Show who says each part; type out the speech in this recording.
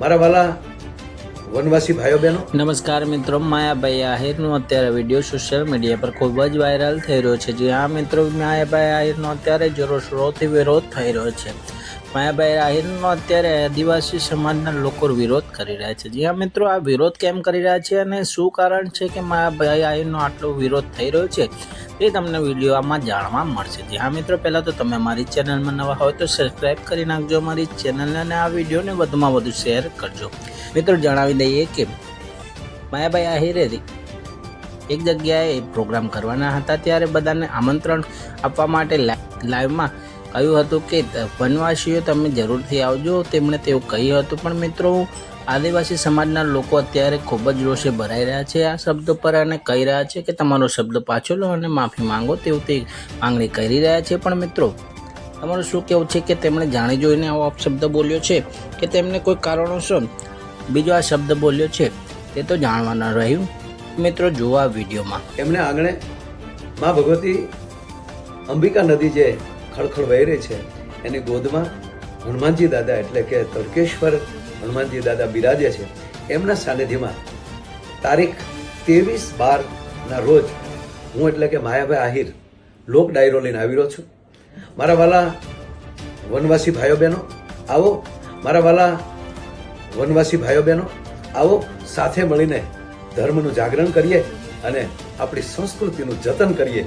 Speaker 1: મારા વાલા વનવાસી ભાઈઓ બહેનો
Speaker 2: નમસ્કાર મિત્રો, માયાભાઈ આહિરનો અત્યારે વીડિયો સોશિયલ મીડિયા પર ખૂબ જ વાયરલ થઈ રહ્યો છે. જે આ મિત્રો માયાભાઈ આહિરનો અત્યારે જોરોશોરોથી વિરોધ થઈ રહ્યો છે. માયાભાઈ આહિરનો અત્યારે આદિવાસી સમાજના લોકો વિરોધ કરી રહ્યા છે. જી હા મિત્રો, આ વિરોધ કેમ કરી રહ્યા છે અને શું કારણ છે કે માયાભાઈ આહિરનો આટલો વિરોધ થઈ રહ્યો છે એ તમને વીડિયો આમાં જાણવા મળશે. જી હા મિત્રો, પહેલાં તો તમે મારી ચેનલમાં નવા હોય તો સબસ્ક્રાઈબ કરી નાખજો, મારી ચેનલને અને આ વિડીયોને વધુમાં વધુ શેર કરજો. મિત્રો, જણાવી દઈએ કે માયાભાઈ આહિરે એક જગ્યાએ પ્રોગ્રામ કરવાના હતા. ત્યારે બધાને આમંત્રણ આપવા માટે લાઈવમાં કહ્યું હતું કે વનવાસીઓ તમે જરૂરથી આવજો. તેમણે તેવું કહ્યું હતું. પણ મિત્રો, આદિવાસી સમાજના લોકો અત્યારે ખૂબ જ રોષે ભરાઈ રહ્યા છે આ શબ્દ પર અને કહી રહ્યા છે કે તમારો શબ્દ પાછો લો અને માફી માંગો તેવું તે માંગણી કરી રહ્યા છે. પણ મિત્રો, તમારું શું કહેવું છે કે તેમણે જાણી જોઈને આવો અપશબ્દ બોલ્યો છે કે તેમને કોઈ કારણોસર બીજો આ શબ્દ બોલ્યો છે તે તો જાણવાના રહ્યું? મિત્રો જોવા વિડીયોમાં.
Speaker 1: તેમણે આંગણે મા ભગવતી અંબિકા નદી જે ખળખળ વહેરે છે. એની ગોદમાં હનુમાનજી દાદા એટલે કે તડકેશ્વર હનુમાનજી દાદા બિરાજે છે. એમના સાનિધ્યમાં તારીખ ત્રેવીસ બારના રોજ હું એટલે કે માયાભાઈ આહિર લોક ડાયરો લઈને આવી રહ્યો છું. મારા વાલા વનવાસી ભાઈઓ બહેનો, આવો. મારા વાલા વનવાસી ભાઈઓ બહેનો, આવો. સાથે મળીને ધર્મનું જાગરણ કરીએ અને આપણી સંસ્કૃતિનું જતન કરીએ.